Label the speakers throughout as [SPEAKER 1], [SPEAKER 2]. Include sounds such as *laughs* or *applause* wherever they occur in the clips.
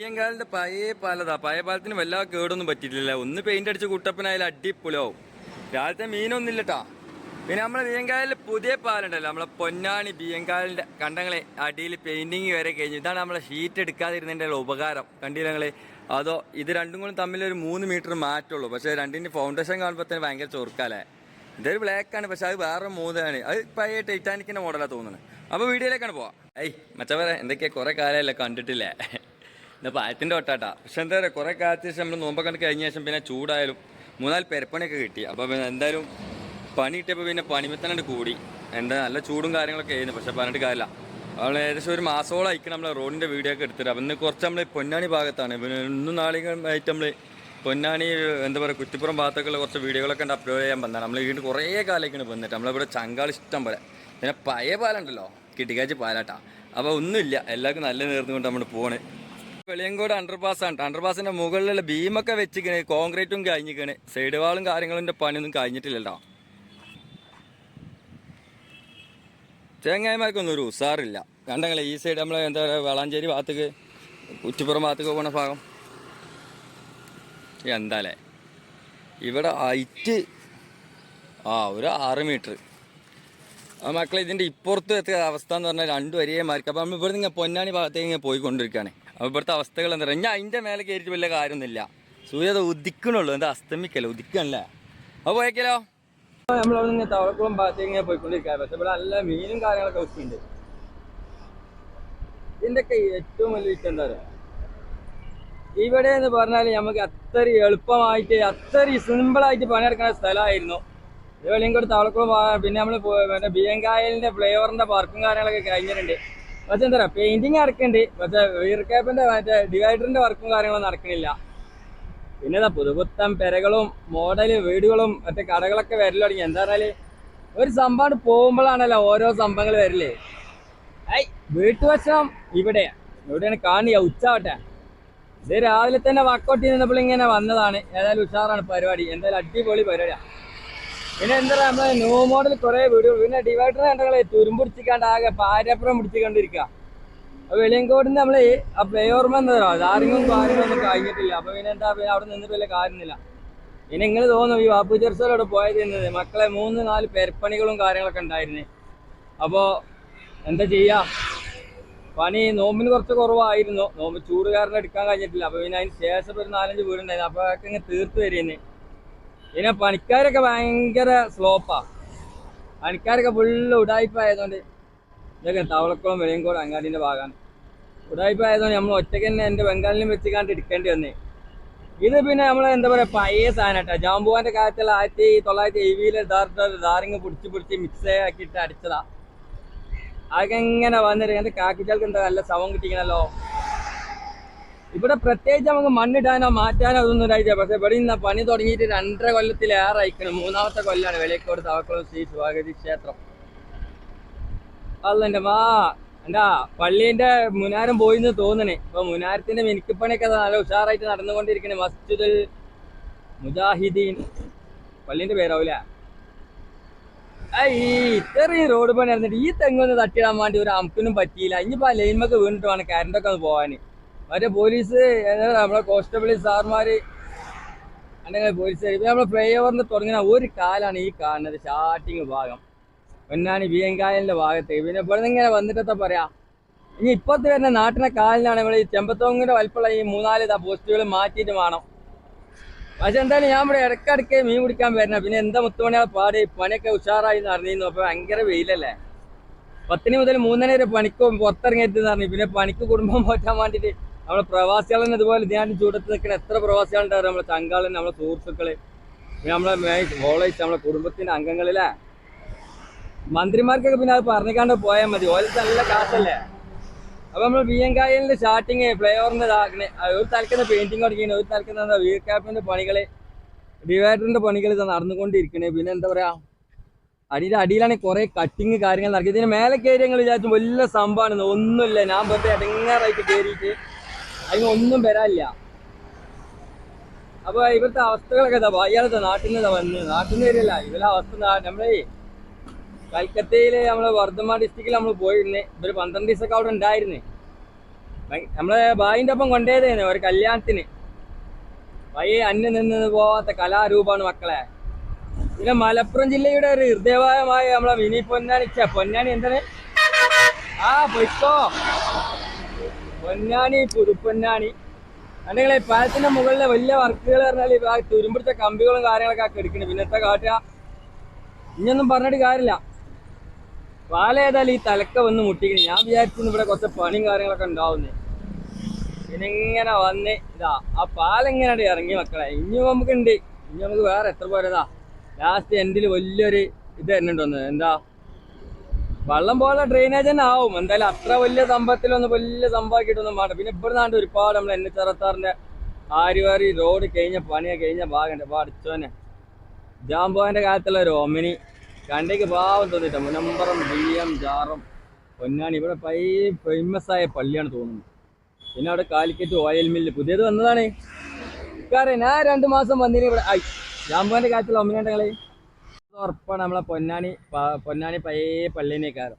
[SPEAKER 1] അയ്യങ്കാലിന്റെ പഴയ പാലതാ. പഴയ പാലത്തിന് വല്ലാതെ കേടൊന്നും പറ്റിയിട്ടില്ല ഒന്ന് പെയിന്റ് അടിച്ച് കുട്ടപ്പനായാലും അടിപൊളിയാവും. രാവിലത്തെ മീനൊന്നും ഇല്ലട്ടാ പിന്നെ നമ്മളെ ബിയങ്കാലിൽ പുതിയ പാലുണ്ടല്ലോ. നമ്മളെ പൊന്നാണി ബിയങ്കാലിന്റെ കണ്ടങ്ങളെ അടിയിൽ പെയിന്റിങ് വരെ കഴിഞ്ഞു. ഇതാണ് നമ്മളെ ഷീറ്റ് എടുക്കാതിരുന്നതിന്റെ ഉപകാരം. കണ്ടില്ല നിങ്ങൾ? അതോ ഇത് രണ്ടും കൂടി തമ്മിൽ ഒരു മൂന്ന് മീറ്റർ മാറ്റുള്ളൂ പക്ഷേ രണ്ടിന്റെ ഫൗണ്ടേഷൻ കാണുമ്പോൾ തന്നെ ഭയങ്കര ചൊറുക്കാലേ ഇതൊരു ബ്ലാക്ക് ആണ്. പക്ഷെ അത് വേറെ മൂന്നാണ് അത് പഴയ ടൈറ്റാനിക്കിന്റെ മോഡലാണ് തോന്നുന്നത് അപ്പൊ വീഡിയോയിലേക്കാണ് പോവാം. ഐ മച്ചവരെ എന്തൊക്കെയാ? കുറേ കാലമല്ലേ കണ്ടിട്ടില്ലേ? ഇത് പായത്തിന്റെ ഒട്ടാട്ടാ പക്ഷെ എന്താ പറയുക കുറേ കാലത്തിന് ശേഷം നമ്മൾ നോമ്പൊക്കെ കഴിഞ്ഞ ശേഷം പിന്നെ ചൂടായാലും മൂന്നാൽ പെരപ്പണിയൊക്കെ കിട്ടി. അപ്പോൾ പിന്നെ എന്തായാലും പണി കിട്ടിയപ്പോൾ പിന്നെ പണിമത്തന്നെ കൂടി. എന്താ നല്ല ചൂടും കാര്യങ്ങളൊക്കെ ആയിരുന്നു. പക്ഷെ പറഞ്ഞിട്ട് കാര്യമില്ല. അവൾ ഏകദേശം ഒരു മാസത്തോളം ആയിരിക്കും നമ്മളെ റോഡിന്റെ വീഡിയോ ഒക്കെ എടുത്തിട്ട്. അപ്പം ഇന്ന് കുറച്ച് നമ്മൾ പൊന്നാനി ഭാഗത്താണ്. പിന്നെ ഇന്നും നാളെയും ആയിട്ട് നമ്മൾ പൊന്നാനി എന്താ പറയുക കുറ്റിപ്പുറം ഭാഗത്തൊക്കെയുള്ള കുറച്ച് വീഡിയോകളൊക്കെ ഉണ്ട് അപ്ലോഡ് ചെയ്യാൻ വന്നതാണ്. നമ്മൾ വീണ്ടും കുറേ കാലത്തേക്കാണ് വന്നിട്ട്. നമ്മളിവിടെ ചങ്കാൾ ഇഷ്ടം പോലെ. പിന്നെ പഴയ പാലുണ്ടല്ലോ കിട്ടിക്കാച്ചി പാലാട്ടാ. അപ്പോൾ ഒന്നുമില്ല. എല്ലാവർക്കും നല്ല നേർന്നുകൊണ്ട് നമ്മൾ പോണ്. വെളിയങ്കോട് അണ്ടർപാസ് ആണ്. അണ്ടർപാസിന്റെ മുകളിലുള്ള ബീമൊക്കെ വെച്ചിക്കണ് കോൺക്രീറ്റും കഴിഞ്ഞിക്കണ്. സൈഡ് വാളും കാര്യങ്ങളും പണിയൊന്നും കഴിഞ്ഞിട്ടില്ലല്ലോ. തേങ്ങായ്മാർക്കൊന്നും ഒരു ഉസാറില്ല. കണ്ടങ്ങളെ ഈ സൈഡ് നമ്മൾ എന്താ പറയുക വളാഞ്ചേരി ഭാഗത്തേക്ക് കുറ്റിപ്പുറം ഭാഗത്തേക്ക് പോകുന്ന ഭാഗം. എന്താലേ? ഇവിടെ ഹൈറ്റ് ആ ഒരു ആറ് മീറ്റർ ആ മക്കളെ ഇതിന്റെ ഇപ്പുറത്ത് എത്തിയ അവസ്ഥ എന്ന് പറഞ്ഞാൽ രണ്ട് മാർക്ക്. അപ്പോൾ നമ്മൾ ഇവിടെ നിന്ന് പൊന്നാനി ഭാഗത്തേക്ക് ഇങ്ങനെ പോയിക്കൊണ്ടിരിക്കുകയാണ് അപ്പോൾ ഇവിടുത്തെ അവസ്ഥകൾ എന്താ പറയുക? ഞാൻ അതിന്റെ മേലെ കയറിയിട്ട് വലിയ കാര്യമൊന്നുമില്ല. സൂര്യ അത് ഉദിക്കണുള്ളൂ. എന്താ അസ്തമിക്കല്ലോ? ഉദിക്കണല്ലേ? അപ്പോൾ പോയേക്കലോ? നമ്മളവിടെ നിന്ന് തവളക്കുളം ഭാഗത്തേക്ക് ഇങ്ങനെ പോയിക്കൊണ്ടിരിക്കുക പക്ഷെ ഇവിടെ നല്ല മീനും കാര്യങ്ങളൊക്കെ വെക്കുന്നുണ്ട് ഇതിന്റെയൊക്കെ ഏറ്റവും വലിയ വിറ്റ് എന്താ പറയുക? ഇവിടെ എന്ന് പറഞ്ഞാൽ നമുക്ക് അത്ര എളുപ്പമായിട്ട് അത്ര സിമ്പിളായിട്ട് പണിയെടുക്കുന്ന സ്ഥലമായിരുന്നു. വെളിയങ്കോട് തവളക്കുളം പിന്നെ നമ്മൾ പിന്നെ ബിയങ്കായലിന്റെ ഫ്ലേവറിന്റെ പാർക്കും കാര്യങ്ങളൊക്കെ കഴിഞ്ഞിട്ടുണ്ട്. പക്ഷെ എന്താ പറയുക പെയിന്റിങ് നടക്കുന്നുണ്ട്. പക്ഷെ വീർക്കാപ്പിന്റെ മറ്റേ ഡിവൈഡറിന്റെ വർക്കും കാര്യങ്ങളും നടക്കണില്ല പിന്നെ പുതുപുത്തം പെരകളും മോഡൽ വീടുകളും മറ്റേ കടകളൊക്കെ വരൽ തുടങ്ങി. എന്താ പറഞ്ഞാൽ ഒരു സംഭവം പോകുമ്പോഴാണല്ലോ ഓരോ സംഭവങ്ങൾ വരില്ലേ ഐ വീട്ടുവശം ഇവിടെ എവിടെയാണ് കാണിയ ഉച്ചാവട്ടെ. ഇത് രാവിലെ തന്നെ വർക്കൗട്ട് നിന്നപ്പോൾ ഇങ്ങനെ വന്നതാണ്. ഏതായാലും ഉഷാറാണ് പരിപാടി. എന്തായാലും അടിപൊളി പരിപാടിയാണ് പിന്നെ എന്താ നമ്മളെ ന്യൂ മോഡൽ കുറെ വീടുകൾ പിന്നെ ഡിവൈഡർ കണ്ടങ്ങളെ തുരുമ്പുടിച്ചിക്കാണ്ട് ആകെ പാരപ്പുറം പിടിച്ചിക്കൊണ്ടിരിക്കുക അപ്പൊ വെളിയങ്കോടിന് നമ്മൾ ആ പ്ലേ ഓർമ്മ എന്താ പറയുക ആരെങ്കിലും കാര്യങ്ങളും ഒന്നും കഴിഞ്ഞിട്ടില്ല. അപ്പൊ പിന്നെ എന്താ പിന്നെ അവിടെ നിന്ന് വലിയ കാര്യമില്ല. പിന്നെ ഇങ്ങനെ തോന്നും ഈ വാപ്പു ചെറുസോടെ പോയത് എന്നത് മക്കളെ മൂന്ന് നാല് പെരപ്പണികളും കാര്യങ്ങളൊക്കെ ഉണ്ടായിരുന്നു. അപ്പോ എന്താ ചെയ്യാ? പണി നോമ്പിന് കുറച്ച് കുറവായിരുന്നു. നോമ്പ് ചൂട് കാരണം എടുക്കാൻ കഴിഞ്ഞിട്ടില്ല. അപ്പൊ പിന്നെ അതിന് ശേഷം ഒരു നാലഞ്ച് വീടുണ്ടായിരുന്നു. അപ്പൊ അതൊക്കെ ഇങ്ങനെ തീർത്ത് വരുന്നേ പിന്നെ പണിക്കാരൊക്കെ ഭയങ്കര സ്ലോപ്പാ പണിക്കാരൊക്കെ ഫുള്ള് ഉടായ്പ ആയതുകൊണ്ട് ഇതൊക്കെ തവളക്കുളം വെളിയങ്കോട് അങ്ങാടിന്റെ ഭാഗമാണ് ഉടായ്പ ആയതുകൊണ്ട് നമ്മൾ ഒറ്റയ്ക്ക് തന്നെ എന്റെ ബംഗാളിലും വെച്ചിക്കാണ്ട് എടുക്കേണ്ടി വന്നേ. ഇത് പിന്നെ നമ്മൾ എന്താ പറയാ പഴയ സാധനം കേട്ടോ ജാമ്പുവാന്റെ കാലത്തുള്ള ആയിരത്തി തൊള്ളായിരത്തി എഴുപതിലെ ദാറിങ് പിടിച്ച് പിടിച്ച് മിക്സ് ആക്കിയിട്ട് അടിച്ചതാ. അതൊക്കെ എങ്ങനെ വന്നിട്ട് എന്റെ കാക്കിച്ചാൽക്ക് എന്താ നല്ല ശവം കിട്ടിക്കണല്ലോ? ഇവിടെ പ്രത്യേകിച്ച് നമുക്ക് മണ്ണിടാനോ മാറ്റാനോ അതൊന്നും ഒരാഴ്ച പക്ഷെ ഇവിടെ ഇന്ന് പണി തുടങ്ങിയിട്ട് രണ്ടര കൊല്ലത്തിലേറെ അയക്കണം മൂന്നാമത്തെ കൊല്ലാണ് വെളിയക്കോട് തവക്കുളം ശ്രീ സ്വാഗതി ക്ഷേത്രം. അല്ലെന്റെ വാ എന്താ പള്ളീന്റെ മുനാരം പോയിന്ന് തോന്നണേ. ഇപ്പൊ മുനാരത്തിന്റെ മിനുക്കിപ്പണിയൊക്കെ നല്ല ഉഷാറായിട്ട് നടന്നുകൊണ്ടിരിക്കണേ. മസ്ജിദുൽ മുജാഹിദീൻ. പള്ളീന്റെ പേരാവൂല? ഇത്രയും റോഡ് പണി നടന്നിട്ട് ഈ തെങ്ങൊന്ന് തട്ടിടാൻ വേണ്ടി ഒരു അമുക്കിനും പറ്റിയില്ല. ഇനിയിപ്പോ ആ ലൈൻമൊക്കെ വീണിട്ട് വേണം കറണ്ടൊക്കെ ഒന്ന് പോവാന്. മറ്റേ പോലീസ് നമ്മളെ കോൺസ്റ്റബിൾ സാർമാര് അല്ലെങ്കിൽ പോലീസ് നമ്മളെ ഫ്ലൈ ഓവറിന് തുടങ്ങുന്ന ഒരു കാലാണ് ഈ കാണുന്നത് സ്റ്റാർട്ടിങ് ഭാഗം. പൊന്നാനി ബിയങ്കായലിന്റെ ഭാഗത്ത്. പിന്നെ ഇവിടെ ഇങ്ങനെ വന്നിട്ടത്തെ പറയാ ഇനി ഇപ്പത്തെ വരുന്ന നാട്ടിലെ കാലിനാണ് നമ്മൾ ഈ ചെമ്പത്തോങ്ങിന്റെ വലിപ്പുള്ള ഈ മൂന്നാൽ പോസ്റ്റുകൾ മാറ്റിയിട്ട് വേണം. പക്ഷെ എന്തായാലും ഞാൻ ഇവിടെ ഇടയ്ക്കിടയ്ക്ക് മീൻ പിടിക്കാൻ വരുന്ന പിന്നെ എന്താ മുത്തുമണിയാൾ പാടി? പണിയൊക്കെ ഉഷാറായി നടന്നിരുന്നു അപ്പൊ ഭയങ്കര വെയിലല്ലേ? പത്തിന് മുതൽ മൂന്നര വരെ പണിക്ക് പുറത്തിറങ്ങിയിട്ട് പറഞ്ഞു പിന്നെ പണിക്ക് കുടുംബം പോറ്റാൻ വേണ്ടിയിട്ട് നമ്മളെ പ്രവാസികളെ ഇതുപോലെ ഞാൻ ചൂടത്ത് നിൽക്കുന്ന എത്ര പ്രവാസികളുണ്ടാവും നമ്മളെ ചങ്കാളൻ നമ്മളെ സുഹൃത്തുക്കൾ നമ്മളെ കോളേജ് നമ്മളെ കുടുംബത്തിന്റെ അംഗങ്ങളിലെ മന്ത്രിമാർക്കൊക്കെ പിന്നെ അത് പറഞ്ഞിക്കാണ്ട് പോയാൽ മതി. ഓരോ നല്ല കാശല്ലേ? അപ്പൊ നമ്മൾ ബി എൻ കായലിന്റെ സ്റ്റാർട്ടിങ് ഫ്ലൈഓവറിന്റെ ഇതാക്കണേ ഒരു തലക്കുന്ന പെയിന്റിങ് തുടങ്ങിയാണ് ഒരു തലക്കുന്ന വീർ ക്യാപ്പിന്റെ പണികൾ ഡിവൈഡറിന്റെ പണികൾ നടന്നുകൊണ്ടിരിക്കണേ. പിന്നെ എന്താ പറയാ അടിയുടെ അടിയിലാണ് കുറെ കട്ടിങ് കാര്യങ്ങൾ നടക്കുക ഇതിന് മേലെ കയറി ഞങ്ങൾ വിചാരിച്ചു വലിയ സംഭവമാണ് ഒന്നുമില്ല. ഞാൻ വെറുതെ ഇടങ്ങാറായിട്ട് കയറിയിട്ട് അതിന് ഒന്നും വരാനില്ല. അപ്പൊ ഇവിടുത്തെ അവസ്ഥകളൊക്കെ ഇതാ അയാളത്തെ നാട്ടിൽ നിന്ന് വന്ന്? നാട്ടിൽ നിന്ന് വരില്ല. ഇവരെ അവസ്ഥ നമ്മളെ കൽക്കത്തയിലെ നമ്മളെ വർദ്ധമാൻ ഡിസ്ട്രിക്റ്റിൽ നമ്മൾ പോയിരുന്നേ. ഇവർ പന്ത്രണ്ട് ദിവസമൊക്കെ അവിടെ ഉണ്ടായിരുന്നേ. നമ്മളെ ഭായിന്റെ ഒപ്പം കൊണ്ടേതേനെ ഒരു കല്യാണത്തിന്. വയ്യ അന്യം നിന്നത് പോവാത്ത കലാരൂപമാണ് മക്കളെ. പിന്നെ മലപ്പുറം ജില്ലയുടെ ഒരു ഹൃദയമായ നമ്മളെ മിനി പൊന്നാനിച്ച പൊന്നാനി എന്താണ്? ആ പൊയ്ക്കോ. പൊന്നാനി പുതുപ്പൊന്നാനി. അല്ലെങ്കിൽ പാലത്തിന്റെ മുകളിലെ വലിയ വർക്കുകൾ പറഞ്ഞാൽ ആ തുരുമ്പിടിച്ച കമ്പികളും കാര്യങ്ങളൊക്കെ ഒക്കെ എടുക്കണേ പിന്നത്തെ കാട്ടുക? ഇനിയൊന്നും പറഞ്ഞിട്ട് കാര്യമില്ല. പാല ഏതായാലും ഈ തലക്ക വന്ന് മുട്ടിക്കണേ. ഞാൻ വിചാരിച്ചു ഇവിടെ കുറച്ച് പണിയും കാര്യങ്ങളൊക്കെ ഉണ്ടാവുന്നേ. പിന്നെ ഇങ്ങനെ വന്ന് ഇതാ ആ പാലെങ്ങനെ ഇറങ്ങി മക്കളെ. ഇനി നമുക്കുണ്ട്. ഇനി നമുക്ക് വേറെ എത്ര പോരതാ ലാസ്റ്റ് എൻഡിൽ വലിയൊരു ഇത് തന്നെ ഒന്ന്. എന്താ? വെള്ളം പോലെ ഡ്രെയിനേജ് തന്നെ ആവും. എന്തായാലും അത്ര വലിയ സംഭവത്തിലൊന്നും വലിയ സംഭവമാക്കിയിട്ടൊന്നും വേണ്ട പിന്നെ ഇവിടുന്നാണ്ട് ഒരുപാട് നമ്മൾ എൻ എച്ച് അറുപത്താറിന്റെ ആരുവാരി റോഡ് കഴിഞ്ഞ പണിയെ കഴിഞ്ഞ ഭാഗമുണ്ട് അപ്പോൾ അടിച്ചോനെ. ജാമ്പോന്റെ കാലത്തുള്ള ഒരു ഒമിനി കണ്ടേക്ക് പാവം തോന്നിട്ട മുനമ്പറം ബിയ്യം ജാറും പൊന്നാണി ഇവിടെ പൈ ഫേമസ് ആയ പള്ളിയാണ് തോന്നുന്നത് പിന്നെ അവിടെ കാലിക്കറ്റ് ഓയിൽ മില്ല് പുതിയത് വന്നതാണ്. കാരണം ഞാൻ രണ്ട് മാസം വന്നിന് ഇവിടെ. ആയി ജാമ്പോന്റെ കാലത്തുള്ള ഒമിനുണ്ടെങ്കിലേ ഉറപ്പാണ് നമ്മളെ പൊന്നാനി പൊന്നാനി പഴയ പള്ളിനേക്കാരം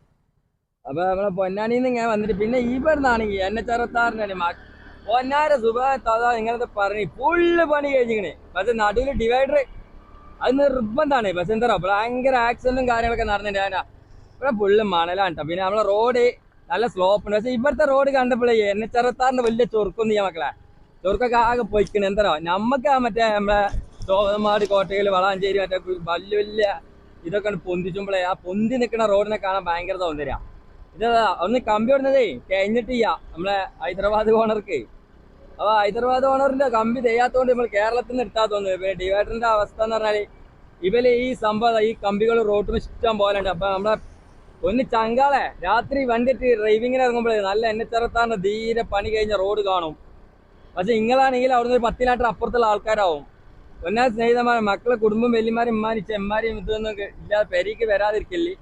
[SPEAKER 1] അപ്പൊ നമ്മളെ പൊന്നാനിന്ന് ഇങ്ങനെ വന്നിട്ട് പിന്നെ ഈ പെടുന്നാണെങ്കിൽ എന്നെ ചെറുത്താറിനാണ് പൊന്നാര സുഖ ഇങ്ങനത്തെ പറഞ്ഞു ഫുള്ള് പണി കഴിഞ്ഞിങ്ങനെ പക്ഷെ നടുവിൽ ഡിവൈഡർ അത് നിർബന്ധമാണ് പക്ഷെ എന്താ പറയുക ഭയങ്കര ആക്സിഡന്റും കാര്യങ്ങളൊക്കെ നടന്നിട്ട് ഞാനാ ഇവിടെ ഫുള്ള് മണലാണ് പിന്നെ നമ്മളെ റോഡ് നല്ല സ്ലോപ്പ് ഉണ്ട്. പക്ഷെ ഇവിടുത്തെ റോഡ് കണ്ടപ്പോഴേ എന്നെ ചെറുത്താറിന്റെ വലിയ ചൊറുക്കൊന്നും ചെയ്യാൻ മക്കളെ. ചൊറുക്കൊക്കെ ആകെ പോയിക്കണേ. എന്താ പറയുക മറ്റേ നമ്മളെ തോന്നമാട് കോട്ടയിൽ വളാഞ്ചേരി മറ്റേ വലിയ വലിയ ഇതൊക്കെ പൊന്തിച്ചുമ്പോഴേ ആ പൊന്തി നിൽക്കുന്ന റോഡിനെ കാണാൻ ഭയങ്കര സൗന്ദര്യ. ഇത് ഒന്ന് കമ്പി ഓടുന്നതേ കഴിഞ്ഞിട്ട് ചെയ്യാ നമ്മളെ ഹൈദരാബാദ് ഓണർക്ക്. അപ്പൊ ഹൈദരാബാദ് ഓണറിന്റെ കമ്പി ചെയ്യാത്തതുകൊണ്ട് നമ്മൾ കേരളത്തിൽ നിന്ന് എടുത്താൽ തോന്നുന്നു. പിന്നെ ഡിവൈഡറിന്റെ അവസ്ഥ എന്ന് പറഞ്ഞാൽ ഇവൽ ഈ സംഭവം ഈ കമ്പികൾ റോട്ടിന് ഇഷ്ടം പോലെ ഉണ്ട്. അപ്പൊ നമ്മളെ ഒന്ന് ചങ്കാളെ രാത്രി വണ്ടിട്ട് ഡ്രൈവിങ്ങിന് ഇറങ്ങുമ്പോഴേ നല്ല എന്നെ ധീരെ പണി കഴിഞ്ഞ റോഡ് കാണും. പക്ഷെ നിങ്ങളാണെങ്കിൽ അവിടുന്ന് ഒരു പത്തിനാട്ടർ അപ്പുറത്തുള്ള ആൾക്കാരാവും. ഒന്നാ സ്നേഹിതന്മാരെ മക്കളെ കുടുംബം വലിയമാരും ഇമ്മാരും ചെമ്മാരും ഇതൊന്നും ഇല്ലാതെ പെരീക്ക് വരാതിരിക്കല്ലേ?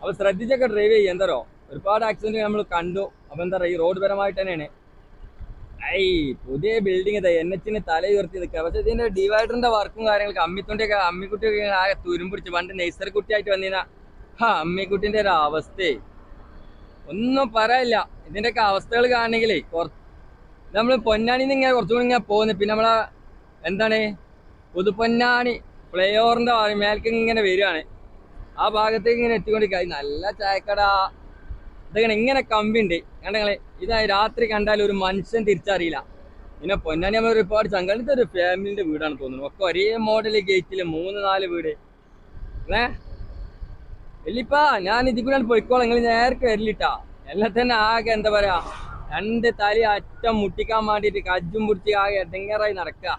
[SPEAKER 1] അപ്പൊ ശ്രദ്ധിച്ചൊക്കെ ഡ്രൈവ് ചെയ്യും. എന്തോ ഒരുപാട് ആക്സിഡന്റ് നമ്മൾ കണ്ടു. അപ്പൊ എന്താ പറയുക ഈ റോഡ് പരമായിട്ട് തന്നെയാണ്. ഐ പുതിയ ബിൽഡിംഗ് എൻ എച്ചിന് തല ഉയർത്തി നിൽക്കുക. പക്ഷെ ഇതിന്റെ ഡിവൈഡറിന്റെ വർക്കും കാര്യങ്ങളൊക്കെ അമ്മിത്തൊണ്ടിയൊക്കെ അമ്മിക്കുട്ടിയൊക്കെ ആകെ തുരുമ്പിടിച്ച് പണ്ട് നെയ്സർ കുട്ടിയായിട്ട് വന്നിരുന്ന ഹാ അമ്മിക്കുട്ടിന്റെ ഒരു അവസ്ഥയെ ഒന്നും പറയില്ല. ഇതിന്റെയൊക്കെ അവസ്ഥകൾ കാണണമെങ്കിലേ കുറച്ച് നമ്മൾ പൊന്നാനിന്ന് ഇങ്ങനെ കുറച്ചുകൂടി ഇങ്ങനെ പോകുന്നത് പിന്നെ നമ്മളെ എന്താണ്? പുതുപ്പൊന്നാനി ഫ്ലൈ ഓവറിന്റെ മേൽക്ക് ഇങ്ങനെ വരികയാണ്. ആ ഭാഗത്തേക്ക് ഇങ്ങനെ എത്തിക്കൊണ്ടിരിക്കുക നല്ല ചായക്കട. ഇതങ്ങനെ ഇങ്ങനെ കമ്പിണ്ട്. കണ്ടങ്ങളെ ഇതാ രാത്രി കണ്ടാൽ ഒരു മനുഷ്യൻ തിരിച്ചറിയില്ല. പിന്നെ പൊന്നാനി നമ്മൾ ഒരുപാട് സംഘടിത ഒരു ഫാമിലിന്റെ വീടാണ് തോന്നുന്നത് ഒക്കെ ഒരേ മോഡൽ ഗേറ്റിൽ മൂന്ന് നാല് വീട്. ഏ? ഞാൻ ഇതിൽ കൂടെ പോയിക്കോളാം. നിങ്ങൾ നേരത്തെ വരില്ലിട്ടാ എല്ലാം തന്നെ ആകെ എന്താ പറയാ രണ്ട് തലി അറ്റം മുട്ടിക്കാൻ വേണ്ടിയിട്ട് കജ്ജും പിടിച്ച് ആകെ എടങ്ങേറായി നടക്കുക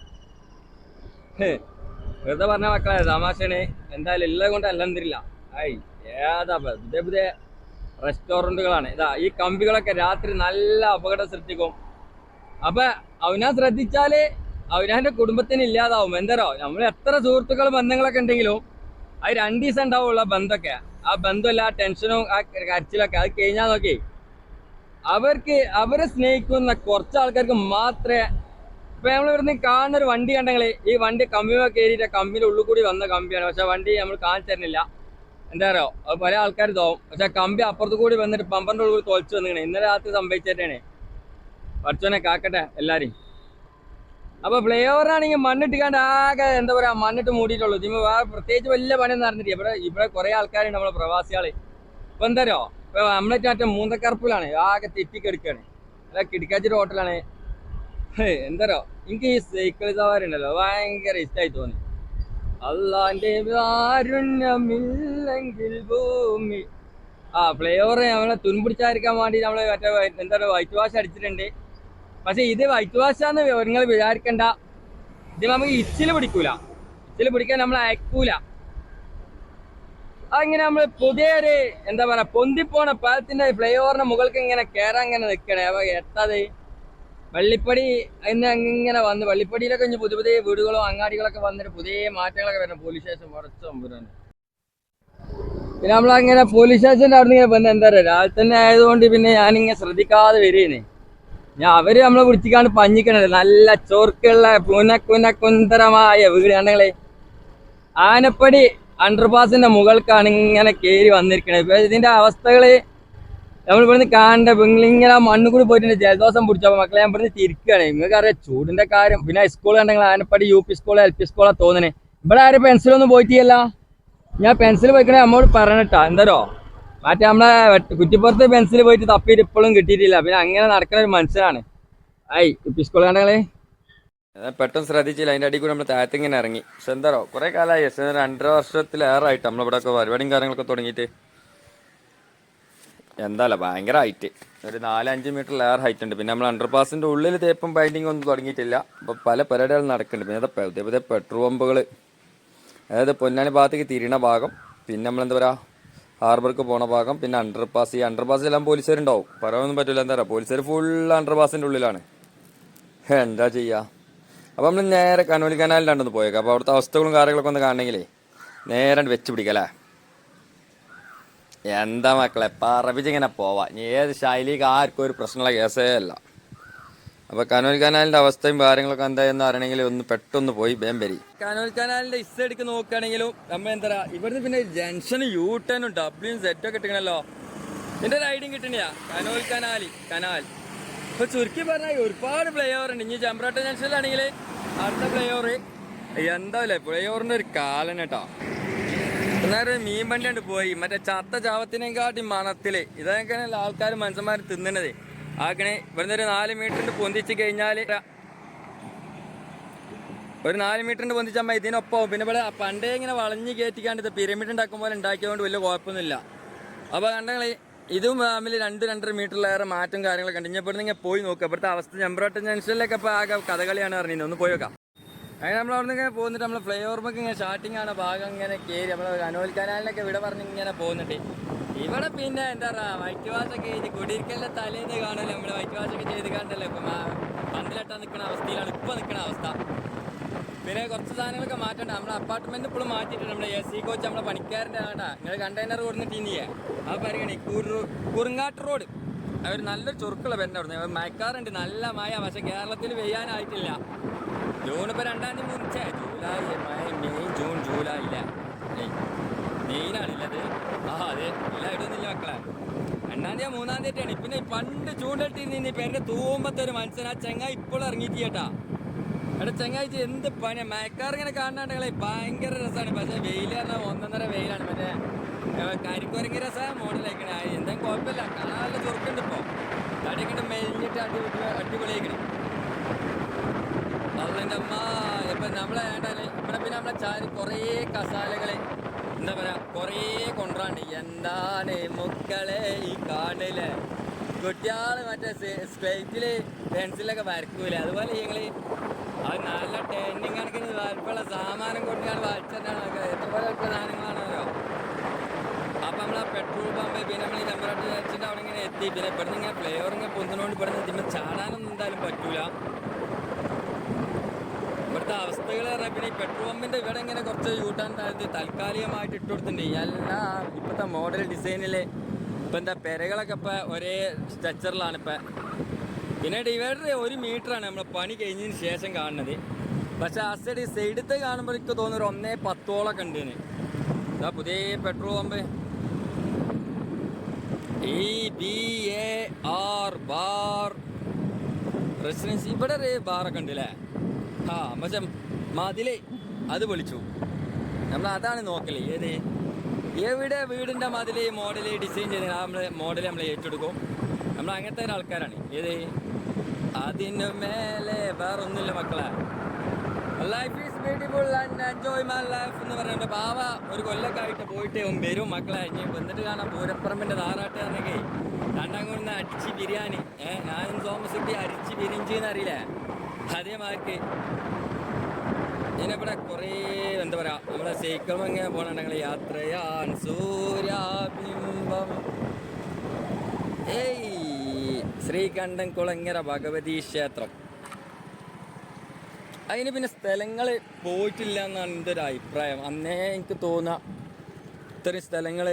[SPEAKER 1] *laughs* വെറുതെ പറഞ്ഞ മക്കളെ തമാശയാണ്. എന്തായാലും എല്ലാം കൊണ്ട് അല്ലെന്നില്ല ഐ ഏതാ പുതിയ പുതിയ റെസ്റ്റോറന്റുകളാണ് ഇതാ ഈ കമ്പികളൊക്കെ രാത്രി നല്ല അപകടം സൃഷ്ടിക്കും. അപ്പൊ അവനാ ശ്രദ്ധിച്ചാൽ അവനാന്റെ കുടുംബത്തിന് ഇല്ലാതാവും. എന്തരോ നമ്മൾ എത്ര സുഹൃത്തുക്കൾ ബന്ധങ്ങളൊക്കെ ഉണ്ടെങ്കിലും അത് രണ്ടു ദിവസം ഉണ്ടാവുള്ള ബന്ധമൊക്കെ. ആ ബന്ധമല്ല ആ ടെൻഷനും ആ കരച്ചിലൊക്കെ. അത് കഴിഞ്ഞാൽ നോക്കി അവർക്ക് അവരെ സ്നേഹിക്കുന്ന കുറച്ച് ആൾക്കാർക്ക് മാത്രമേ ഇപ്പൊ നമ്മൾ ഇവിടുന്ന് കാണുന്ന ഒരു വണ്ടി കണ്ടെങ്കിൽ ഈ വണ്ടി കമ്പിമ കയറിയിട്ട് കമ്പിന്റെ ഉള്ളിൽ കൂടി വന്ന കമ്പിയാണ്. പക്ഷെ വണ്ടി നമ്മൾ കാണിച്ചു തരുന്നില്ല. എന്താ പറയുക അത് പല ആൾക്കാർ തോന്നും പക്ഷെ കമ്പി അപ്പുറത്ത് കൂടി വന്നിട്ട് പമ്പറിന്റെ ഉള്ളിൽ തോൽച്ചു വന്നിങ്ങനെ ഇന്നലെ രാത്രി സംഭവിച്ചിട്ടാണ്. പഠിച്ചോനെ കാക്കട്ടെ എല്ലാരും. അപ്പൊ ഫ്ലൈ ഓവറാണെങ്കിൽ മണ്ണിട്ടിക്കാണ്ട് ആകെ എന്താ പറയാ മണ്ണിട്ട് മൂടിയിട്ടുള്ളൂ. ഇതിന് വേറെ പ്രത്യേകിച്ച് വലിയ പണിയൊന്നും നടന്നിട്ട് ഇവിടെ ഇവിടെ കുറെ ആൾക്കാരുണ്ട് നമ്മളെ പ്രവാസികൾ. ഇപ്പൊ പറയുക ഇപ്പൊ നമ്മളെ മറ്റേ മൂന്നക്കറുപ്പിലാണ് ആകെ തെറ്റിക്കെടുക്കാണ്. അല്ല കിടക്കാച്ചിട്ട് ഹോട്ടലാണ് എന്താരോ എനിക്ക് ഈ സൈക്കിൾ സവാരി ഭയങ്കര ഇഷ്ടമായി തോന്നി. അള്ളാന്റെ കാരുണ്യമില്ലെങ്കിൽ ഭൂമി. ആ ഫ്ലേവർ നമ്മളെ തുൻപിടിച്ചായിരിക്കാൻ വേണ്ടി നമ്മൾ മറ്റേ എന്താ പറയുക വൈറ്റ് വാഷ് അടിച്ചിട്ടുണ്ട്. പക്ഷെ ഇത് വൈറ്റ് വാഷാന്ന് നിങ്ങൾ വിചാരിക്കണ്ട. ഇത് നമുക്ക് ഇച്ചിൽ പിടിക്കൂല. ഇച്ചിൽ പിടിക്കാൻ നമ്മൾ അയക്കൂല. അങ്ങനെ നമ്മൾ പുതിയൊരു എന്താ പറയാ പൊന്തിപ്പോണ പാലത്തിന്റെ ഫ്ലൈ ഓവറിന് മുകൾക്ക് ഇങ്ങനെ കേറാൻ ഇങ്ങനെ നിൽക്കണേ. അപ്പൊ എട്ടത് വള്ളിപ്പടി ഇന്ന് അങ്ങനെ വന്ന് വള്ളിപ്പടിയിലൊക്കെ ഇനി പുതിയ പുതിയ വീടുകളോ അങ്ങാടികളൊക്കെ വന്നിട്ട് പുതിയ മാറ്റങ്ങളൊക്കെ വരണം പോലീസ് സ്റ്റേഷൻ കുറച്ച് മുമ്പിലാണ് പിന്നെ നമ്മളങ്ങനെ പോലീസ് സ്റ്റേഷന്റെ അവിടെ നിന്ന് പിന്നെ എന്താ പറയുക രാവിലെ തന്നെ ആയതുകൊണ്ട് പിന്നെ ഞാനിങ്ങനെ ശ്രദ്ധിക്കാതെ വരികയാണ്. ഞാൻ അവർ നമ്മളെ വിളിച്ചിക്കാണ്ട് പഞ്ഞിക്കണത്. നല്ല ചോർക്കുള്ള പുനക്കുന കുന കുന്തരമായ വീട് കണ്ടങ്ങളെ. ആനപ്പടി അണ്ടർപാസിന്റെ മുകൾക്കാണ് ഇങ്ങനെ കയറി വന്നിരിക്കണത്. ഇതിന്റെ അവസ്ഥകൾ നമ്മൾ ഇവിടുന്ന് കാണേണ്ട ഇങ്ങനെ മണ്ണ് കൂടി പോയിട്ട് ജലദോഷം പിടിച്ചപ്പോ മക്കളെ ഞാൻ ഇവിടുന്ന് തിരിക്കുകയാണ് നിങ്ങൾക്ക് അറിയാം ചൂടിന്റെ കാര്യം. പിന്നെ സ്കൂൾ കണ്ടെങ്കിൽ Anappadi U P school L P സ്കൂളാ തോന്നണേ. ഇവിടെ ആരും പെൻസിലൊന്നും പോയിട്ടില്ല. ഞാൻ പെൻസിൽ പോയിക്കണേ നമ്മോട് പറഞ്ഞിട്ടാ എന്തരോ മറ്റേ നമ്മളെ കുറ്റിപ്പുറത്ത് പെൻസിൽ പോയിട്ട് തപ്പിയിട്ട് ഇപ്പോഴും കിട്ടിയിട്ടില്ല. പിന്നെ അങ്ങനെ നടക്കുന്ന ഒരു മനുഷ്യനാണ്. ഐ യു പി സ്കൂൾ കണ്ടെങ്കിൽ പെട്ടെന്ന് ശ്രദ്ധിച്ചില്ല. അതിന്റെ അടിയിൽ കൂടി നമ്മൾ താഴത്ത് ഇങ്ങനെ ഇറങ്ങി. പക്ഷെ എന്താറോ കുറെ കാലമായി വർഷത്തിലേറെ ആയിട്ട് വർഷത്തിലേറായിട്ട് നമ്മളിവിടെ ഒക്കെ പരിപാടിയും കാര്യങ്ങളൊക്കെ തുടങ്ങിയിട്ട്. എന്താല്ല ഭയങ്കര ഹൈറ്റ് ഒരു നാലഞ്ച് മീറ്റർ ലെയർ ഹൈറ്റ് ഉണ്ട്. പിന്നെ നമ്മൾ അണ്ടർപാസിന്റെ ഉള്ളിൽ തേപ്പും ബൈൻഡിങ് ഒന്നും തുടങ്ങിയിട്ടില്ല. അപ്പോൾ പല പരിപാടികൾ നടക്കുന്നുണ്ട്. പിന്നെ അതേ പുതിയ പെട്രോൾ പമ്പുകൾ അതായത് പൊന്നാനി ഭാഗത്തേക്ക് തിരിയണ ഭാഗം. പിന്നെ നമ്മൾ എന്താ പറയുക ഹാർബർക്ക് പോണ ഭാഗം. പിന്നെ അണ്ടർപാസ് ഈ അണ്ടർപാസ് എല്ലാം പോലീസുകാരുണ്ടാവും. പറയാനൊന്നും പറ്റില്ല എന്താ പറയുക പോലീസുകാർ ഫുൾ അണ്ടർപാസിന്റെ ഉള്ളിലാണ്. എന്താ ചെയ്യുക അപ്പോൾ നമ്മൾ നേരെ കനോലി കനാലിലാണ്ടൊന്ന് പോയേക്കാം. അപ്പോൾ അവിടുത്തെ അവസ്ഥകളും കാര്യങ്ങളൊക്കെ ഒന്ന് കാണണമെങ്കിലേ നേരെ വെച്ച് പിടിക്കല്ലേ എന്താ മക്കളെ പറപ്പിച്ചിങ്ങനെ പോവാ. ഇനി ഏത് ശൈലിക്ക് ആർക്കും ഒരു പ്രശ്നമുള്ള കേസേ അല്ല. അപ്പൊ കനോൽ കനാലിന്റെ അവസ്ഥയും കാര്യങ്ങളൊക്കെ എന്തായെന്ന് അറിയണമെങ്കിൽ ഒന്ന് പെട്ടെന്ന് പോയി ബേംബരി കനോൽ കനാലിന്റെ ഇസ് എടുക്ക് നോക്കുകയാണെങ്കിലും നമ്മ എന്താ പറയാ ഇവിടുന്ന് പിന്നെ ജംഗ്ഷൻ യൂ ടെനും ഡബ്ല്യൂ സെറ്റൊക്കെ കിട്ടണല്ലോ. എന്റെ ഒരു ഐഡിയും കിട്ടണിയാ? കനോൽ കനാലി കനാൽ. ഇപ്പൊ ചുരുക്കി പറഞ്ഞാൽ ഒരുപാട് പ്ലേ ഓവർ ഉണ്ട്. ഇനി ചെമ്പ്രാട്ട ജംഗ്ഷനിലാണെങ്കിൽ അടുത്ത പ്ലേ ഓവർ എന്താ പ്ലേ ഓവറിന്റെ ഒരു കാലം കേട്ടോ അന്നേരം മീൻ വണ്ടിയുണ്ട് പോയി. മറ്റേ ചത്ത ചാവത്തിനെക്കാട്ടി മണത്തിൽ. ഇതൊക്കെയാണ് ആൾക്കാർ മനുഷ്യന്മാർ തിന്നണത്. ആക്കണേ ഇവിടുന്ന് ഒരു നാല് മീറ്ററിന്റെ പൊന്തിച്ച് കഴിഞ്ഞാൽ ഒരു നാല് മീറ്ററിന്റെ പൊന്തിച്ചമ്മ ഇതിനൊപ്പം പിന്നെ ഇവിടെ പണ്ടേ ഇങ്ങനെ വളഞ്ഞ് കയറ്റിക്കാണ്ട് ഇത് പിരമിഡ് ഉണ്ടാക്കും പോലെ ഉണ്ടാക്കിയതുകൊണ്ട് വലിയ കുഴപ്പമൊന്നുമില്ല. അപ്പൊ കണ്ടെങ്കിൽ ഇതും തമ്മിൽ രണ്ട് രണ്ടര മീറ്ററിലേറെ മാറ്റം കാര്യങ്ങളൊക്കെ ഉണ്ട്. ഇനി ഇങ്ങനെ പോയി നോക്കുക ഇവിടുത്തെ അവസ്ഥ ചെമ്പ്രോട്ട ജംഗ്ഷനിലൊക്കെ ഇപ്പൊ ആകെ കഥകളിയാണ് പറഞ്ഞിരുന്നത്. ഒന്ന് പോയി നോക്കാം. അങ്ങനെ നമ്മൾ അവിടെ നിന്ന് പോകുന്നിട്ട് നമ്മൾ ഫ്ലൈ ഓവർമൊക്കെ ഇങ്ങനെ സ്റ്റാർട്ടിംഗ് ആണ് ഭാഗം ഇങ്ങനെ കയറി നമ്മൾ കനോൽ കനാലിനൊക്കെ ഇവിടെ പറഞ്ഞ് ഇങ്ങനെ പോകുന്നുണ്ട് ഇവിടെ പിന്നെ എന്താ പറയാ വൈറ്റ് വാഷ് ഒക്കെ ചെയ്ത് കുടിയിരിക്കലിന്റെ തലേന്ന് കാണുമല്ലോ നമ്മൾ വൈറ്റ് ചെയ്ത് കണ്ടല്ലോ. ഇപ്പൊ പന്തിലെട്ടാൻ നിൽക്കുന്ന അവസ്ഥയിലാണ് ഇപ്പൊ നിൽക്കുന്ന അവസ്ഥ. പിന്നെ കുറച്ച് സാധനങ്ങളൊക്കെ മാറ്റണ്ട. നമ്മളെ അപ്പാർട്ട്മെന്റ് ഇപ്പോഴും മാറ്റിയിട്ടുണ്ട്. നമ്മുടെ എ സി കോച്ച് നമ്മളെ പണിക്കാരന്റെ ആണ്ടാ നിങ്ങൾ കണ്ടെയ്നർ കൊടുത്തിട്ട് ഇനിയേ ആ പരിഗണി. കുറുങ്ങാട്ട് റോഡ് അവർ നല്ലൊരു ചുരുക്കുള്ള അവിടെ മയക്കാറുണ്ട്. നല്ല മഴ. പക്ഷെ കേരളത്തിൽ പെയ്യാനായിട്ടില്ല. ജൂൺ ഇപ്പൊ രണ്ടാം തീയതി മുറിച്ചേ July May May June July ഇല്ല? മെയിനാണില്ലത് ആ അതെ. ഇല്ലായിട്ടൊന്നുമില്ല മക്കളെ. രണ്ടാം തീയതി മൂന്നാം തീയതിയാണ് പിന്നെ പണ്ട് ചൂണ്ടിട്ടിരുന്ന് ഇപ്പൊ എന്റെ തൂമ്പത്തെ ഒരു മനുഷ്യൻ ആ ചെങ്ങായി ഇപ്പോഴും ഇറങ്ങിയിട്ട് ചേട്ടാ എടാ ചെങ്ങാഴ്ച എന്ത് പണിയാ? മയക്കാറിങ്ങനെ കാണാണ്ടെങ്കിലേ ഭയങ്കര രസമാണ്. പക്ഷേ വെയിൽ പറഞ്ഞാൽ ഒന്നൊന്നര വെയിലാണ്. മറ്റേ കരിക്കുരങ്ങി രസമാണ് മോഡലായിക്കണേ എന്തെങ്കിലും കുഴപ്പമില്ല. കാണാൻ നല്ല ചുരുക്കുണ്ട് ഇപ്പൊ. തടിയൊക്കെ മെലിഞ്ഞിട്ട് അടി അടിപൊളിയായിക്കണേ. അതിന്റെ അമ്മ ഇപ്പൊ നമ്മളെ ഏട്ടാൽ ഇവിടെ പിന്നെ നമ്മളെ ചാരി കുറേ കസാലകളെ എന്താ പറയാ കുറേ കൊണ്ടുവരാണ്ട് എന്താണ് മുക്കളെ ഈ കാണില്ലേ കുട്ടിയാൾ മറ്റേ സ്ലേറ്റിൽ പെൻസിലൊക്കെ വരക്കൂലേ? അതുപോലെ ഞങ്ങൾ അത് നല്ല ടെൻഡിങ് കണക്കിന് വരപ്പുള്ള സാമാനം കൊണ്ടാണ് വലിച്ചിട്ടാണ് എത്ര പോലെ വലിപ്പ സാധനങ്ങളാണല്ലോ അപ്പൊ നമ്മളെ പെട്രോൾ പമ്പ് പിന്നെ നമ്മൾ ഈ വെച്ചിട്ട് അവിടെ ഇങ്ങനെ എത്തി. പിന്നെ ഇവിടുന്ന് ഇങ്ങനെ ഫ്ലേവർ ഇങ്ങനെ പൊന്തിനോണ്ട് ഇവിടുന്ന് ചാടാനൊന്നും എന്തായാലും പറ്റൂല. ഇവിടുത്തെ അവസ്ഥകൾ പറഞ്ഞാൽ പിന്നെ ഈ പെട്രോൾ പമ്പിന്റെ ഇവിടെ ഇങ്ങനെ കുറച്ച് യൂട്ടാൻ താഴ്ത്തി താൽക്കാലികമായിട്ട് ഇട്ട് കൊടുത്തിട്ടുണ്ട് എല്ലാ ഇപ്പോഴത്തെ മോഡൽ ഡിസൈനിൽ ഇപ്പൊ എന്താ പെരകളൊക്കെ ഇപ്പൊ ഒരേ സ്ട്രക്ചറിലാണ് ഇപ്പൊ. പിന്നെ ഡിവൈഡർ ഒരു മീറ്ററാണ് നമ്മൾ പണി കഴിഞ്ഞതിന് ശേഷം കാണുന്നത്. പക്ഷെ ആ സൈഡ് സൈഡത്തെ കാണുമ്പോൾ എനിക്ക് തോന്നുന്നു ഒന്നേ പത്തോളൊക്കെ ഉണ്ട് ഇതാ പുതിയ petrol pump B A R bar residency ഇവിടെ ബാറൊക്കെ ഉണ്ട് അല്ലേ ആ പക്ഷെ മതിലേ അത് വിളിച്ചു. നമ്മൾ അതാണ് നോക്കൽ. ഏത്? എവിടെ വീടിന്റെ മതിൽ മോഡൽ ഡിസൈൻ ചെയ്ത് നമ്മൾ മോഡൽ നമ്മൾ ഏറ്റെടുക്കും. നമ്മൾ അങ്ങനത്തെ ആൾക്കാരാണ്. ഏത്? അതിന് മേലെ വേറെ ഒന്നുമില്ല മക്കളെ. Life is beautiful and enjoy my life എന്ന് പറയുന്നത് പാവ ഒരു കൊല്ലൊക്കെ ആയിട്ട് പോയിട്ട് വരും മക്കളെ. ഇനി വന്നിട്ട് കാണാം പൂരപ്പറമ്പിന്റെ താറാട്ട് എന്നൊക്കെ രണ്ടാം കൊണ്ട് അടിച്ച് ബിരിയാണി. ഏഹ് ഞാനും തോമസ് കുട്ടി അരിച്ച് ബിരിഞ്ചിന്ന് എന്നറിയില്ലേ അതേമാർക്ക് ഇതിനിവിടെ കുറേ എന്താ പറയാ നമ്മുടെ സൈക്കിളും ഇങ്ങനെ പോകണമെങ്കിൽ യാത്രയാൻ സൂര്യാബിംബം ഏയ് ശ്രീകണ്ഠൻ കുളങ്ങര ഭഗവതി ക്ഷേത്രം. അതിന് പിന്നെ സ്ഥലങ്ങൾ പോയിട്ടില്ല എന്നാണ് എന്റെ ഒരു അഭിപ്രായം. അന്നേ എനിക്ക് തോന്നുക ഇത്രയും സ്ഥലങ്ങൾ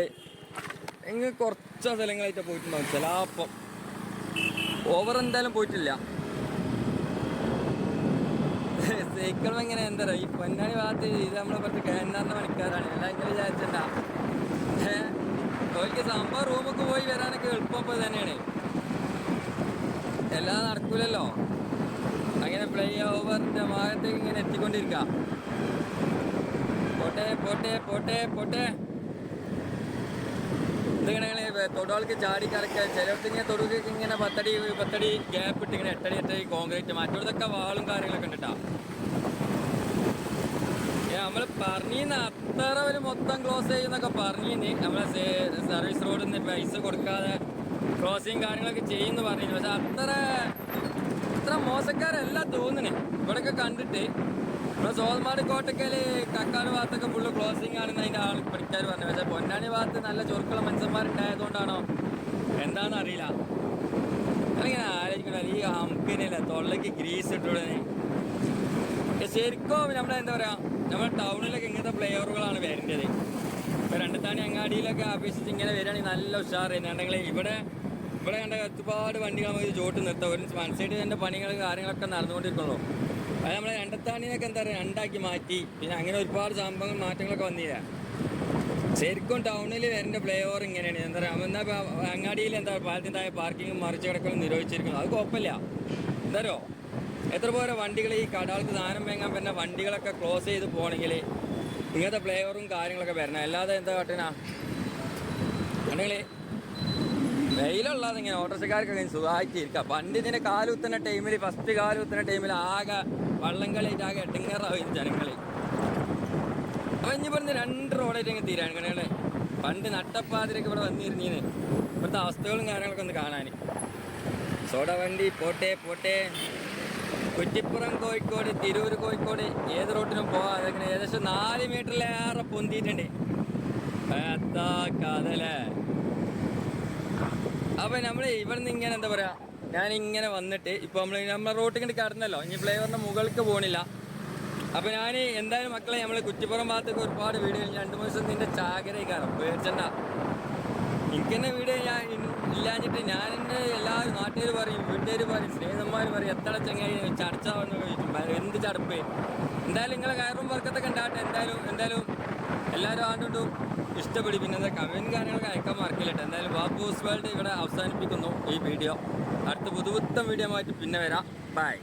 [SPEAKER 1] എങ്ങനെ കുറച്ച് സ്ഥലങ്ങളായിട്ട് പോയിട്ടുണ്ടാവും. ചിലപ്പം ഓവർ എന്തായാലും പോയിട്ടില്ല. സൈക്കിൾ എങ്ങനെ എന്താ പറയുക ഈ പൊന്നാനി ഭാഗത്ത് ഇത് നമ്മളെ കുറച്ച് കേന്ദ്രാറിന്റെ പണിക്കാരാണ്. എല്ലാം ഇങ്ങനെ വിചാരിച്ചിട്ടാ. ഓർക്ക് സംഭവം റൂമൊക്കെ പോയി വരാനൊക്കെ എളുപ്പം തന്നെയാണ് എല്ലാം നടക്കൂലല്ലോ. അങ്ങനെ ഫ്ലൈ ഓവറിന്റെ ഭാഗത്തേക്ക് ഇങ്ങനെ എത്തിക്കൊണ്ടിരിക്ക. പോട്ടെ പോട്ടെ പോട്ടെ പോട്ടെ. ഇതിങ്ങനെ തൊടുകൾക്ക് ചാടി കറക്കുക ചിലർക്ക് ഇങ്ങനെ തൊടുകൾക്ക് ഇങ്ങനെ പത്തടി പത്തടി ഗ്യാപ്പ് ഇട്ട് ഇങ്ങനെ എട്ടടി എട്ടടി കോൺക്രീറ്റ് മറ്റൊരിതൊക്കെ വാളും കാര്യങ്ങളൊക്കെ ഉണ്ട് കേട്ടോ നമ്മൾ പറഞ്ഞിന്ന് അത്ര ഒരു മൊത്തം ക്ലോസ് ചെയ്യുന്നൊക്കെ പറഞ്ഞിന്ന്. നമ്മളെ സർവീസ് റോഡിൽ നിന്ന് പൈസ കൊടുക്കാതെ ക്രോസിങ് കാര്യങ്ങളൊക്കെ ചെയ്യുന്നു പറഞ്ഞിരുന്നു പക്ഷെ അത്ര അത്ര മോശക്കാരല്ല തോന്നുന്നു ഇവിടെയൊക്കെ കണ്ടിട്ട് ഇവിടെ സോൽമാട് കോട്ടക്കൽ കക്കാട് ഭാഗത്തൊക്കെ ഫുള്ള് ക്ലോസിംഗ് ആണെന്ന് അതിന്റെ ആൾ പഠിക്കാർ പറഞ്ഞു. പക്ഷെ പൊന്നാനി ഭാഗത്ത് നല്ല ചുരുക്കുള്ള മനുഷ്യന്മാരുണ്ടായതുകൊണ്ടാണോ? എന്താണെന്ന് അറിയില്ല. ഞാനിങ്ങനെ ആലോചിക്കണം ഈ ഹംപിനില്ല തൊള്ളക്ക് ഗ്രീസ് പക്ഷെ ശരിക്കും നമ്മുടെ എന്താ പറയാ നമ്മുടെ ടൗണിലൊക്കെ ഇങ്ങനത്തെ ഫ്ലേവറുകളാണ് വരേണ്ടത്. ഇപ്പൊ രണ്ടത്താണി അങ്ങാടിയിലൊക്കെ അപേക്ഷിച്ച് ഇങ്ങനെ വരികയാണെങ്കിൽ നല്ല ഉഷാർ തന്നെയാണെങ്കിൽ ഇവിടെ ഇവിടെ കണ്ട ഒരുപാട് വണ്ടികൾ നമുക്ക് ചോട്ട് നിർത്താം. ഒരു വൺ സൈഡ് തന്നെ പണികൾ കാര്യങ്ങളൊക്കെ നടന്നുകൊണ്ടിരിക്കുള്ളൂ അത് നമ്മളെ രണ്ടത്താണിനൊക്കെ എന്താ പറയുക രണ്ടാക്കി മാറ്റി. പിന്നെ അങ്ങനെ ഒരുപാട് സംഭവങ്ങൾ മാറ്റങ്ങളൊക്കെ വന്നില്ല. ശരിക്കും ടൗണിൽ വരേണ്ട ഫ്ലൈ ഓവർ ഇങ്ങനെയാണ്. എന്താ പറയുക എന്നാ അങ്ങാടിയിൽ എന്താ പാലത്തിന്റെ പാർക്കിംഗ് മറിച്ച് കിടക്കലും നിരോധിച്ചിരിക്കുന്നു. അത് കുഴപ്പമില്ല. എന്താരോ എത്ര പോലെ വണ്ടികൾ ഈ കടാൾക്ക് സാധനം വേങ്ങാൻ പറ്റുന്ന വണ്ടികളൊക്കെ ക്ലോസ് ചെയ്ത് പോകണമെങ്കിൽ ഇങ്ങനത്തെ ഫ്ലേവറും കാര്യങ്ങളൊക്കെ വരണം. അല്ലാതെ എന്താ കാട്ടിനാ ആണെങ്കിൽ വെയിലുള്ളത് ഇങ്ങനെ ഓട്ടോറിക്ഷക്കാർക്കൊക്കെ സുഖമായിട്ട് ഇരിക്കുക പണ്ട് ഇതിന്റെ കാലുത്തുന്ന ടൈമിൽ ഫസ്റ്റ് കാലുത്തുന്ന ടൈമിൽ ആകെ വള്ളം കളിയിട്ട് ആകെ എട്ടിങ്ങറാവും ജനങ്ങളിൽ അപ്പം ഇനി പറഞ്ഞ് രണ്ട് റോഡായിട്ട് അങ്ങ് തീരാണ് പണ്ട് നട്ടപ്പാതിരൊക്കെ ഇവിടെ വന്നിരുന്നീന് ഇവിടുത്തെ അവസ്ഥകളും കാര്യങ്ങളൊക്കെ ഒന്ന് കാണാൻ സോഡ വണ്ടി പോട്ടെ പോട്ടെ. കുറ്റിപ്പുറം കോഴിക്കോട് തിരൂർ കോഴിക്കോട് ഏത് റോട്ടിനും അതങ്ങനെ ഏകദേശം നാല് മീറ്ററിലേറെ പൊന്തിയിട്ടുണ്ട്. കഥലേ. അപ്പൊ നമ്മൾ ഇവിടുന്ന് ഇങ്ങനെ എന്താ പറയാ ഞാൻ ഇങ്ങനെ വന്നിട്ട് ഇപ്പൊ നമ്മൾ നമ്മളെ റോട്ടിൽ ഇങ്ങോട്ട് കടന്നല്ലോ. ഇനി ഫ്ലേവറിന്റെ മുകൾക്ക് പോണില്ല. അപ്പൊ ഞാൻ എന്തായാലും മക്കളെ നമ്മൾ കുറ്റിപ്പുറം ഭാഗത്തൊക്കെ ഒരുപാട് വീഡിയോ രണ്ട് മൂന്ന് ദിവസം നിന്റെ ചാകരയിക്കാരം പേടിച്ചണ്ട. എനിക്കെന്നെ വീട് ഞാൻ ഇല്ലാഞ്ഞിട്ട് ഞാൻ എന്നെ എല്ലാവരും നാട്ടുകാർ പറയും വീട്ടുകാർ പറയും സ്നേഹിതന്മാർ പറയും എത്ര ചങ്ങായി ചടച്ചാവെന്ന് എന്ത് ചടപ്പ്. എന്തായാലും നിങ്ങളെ കയറും വർക്കത്തൊക്കെ ഉണ്ടാകട്ടെ. എന്തായാലും എന്തായാലും എല്ലാവരും ആണ്ടുകൊണ്ടും ഇഷ്ടപ്പെടും. പിന്നെ കമന്റ് കാര്യങ്ങളൊക്കെ അയക്കാൻ മറക്കില്ല കേട്ടോ. എന്തായാലും ബാബൂസ് വേൾഡ് ഇവിടെ അവസാനിപ്പിക്കുന്നു ഈ വീഡിയോ അടുത്ത പുതുപുത്തം വീഡിയോ ആയിട്ട് പിന്നെ വരാം. ബൈ